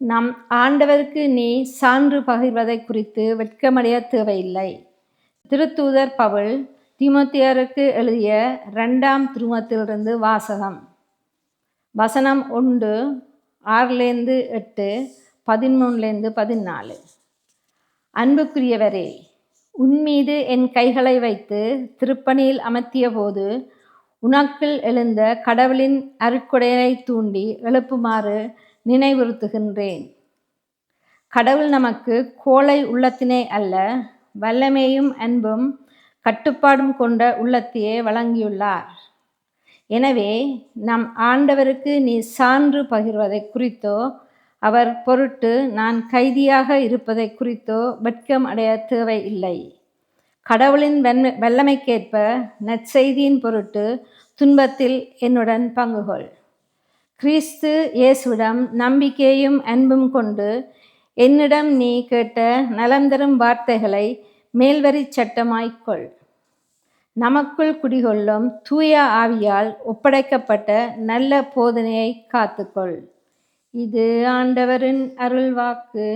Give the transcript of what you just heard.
நம் ஆண்டவருக்கு நீ சான்று பகிர்வதை குறித்து வெட்கமடைய தேவையில்லை. திருத்தூதர் பவுல் திமுத்தியருக்கு எழுதிய ரெண்டாம் திருமத்திலிருந்து வாசகம். வசனம் ஒன்று ஆறுலேருந்து எட்டு பதிமூணுலேருந்து பதினாலு. அன்புக்குரியவரே உன்மீது என் கைகளை வைத்து திருப்பணியில் அமர்த்திய போது உனக்குள் எழுந்த கடவுளின் அருக்குடையை தூண்டி எழுப்புமாறு நினைவுறுத்துகின்றேன். கடவுள் நமக்கு கோளை உள்ளத்தினை அல்ல வல்லமையும் அன்பும் கட்டுப்பாடும் கொண்ட உள்ளத்தையே வழங்கியுள்ளார். எனவே நம் ஆண்டவருக்கு நீ சான்று பகிர்வதை குறித்தோ அவர் பொருட்டு நான் கைதியாக இருப்பதை குறித்தோ வெட்கம் அடைய தேவை இல்லை. கடவுளின் வெண்மை வல்லமைக்கேற்ப நற்செய்தியின் பொருட்டு துன்பத்தில் என்னுடன் பங்குகொள். கிறிஸ்து இயேசுவிடம் நம்பிக்கையும் அன்பும் கொண்டு என்னிடம் நீ கேட்ட நலம் தரும் வார்த்தைகளை மேல்வரி சட்டமாய்க்கொள் நமக்குள் குடிகொள்ளும் தூய ஆவியால் ஒப்படைக்கப்பட்ட நல்ல போதனையை காத்துக்கொள் இது ஆண்டவரின் அருள்வாக்கு.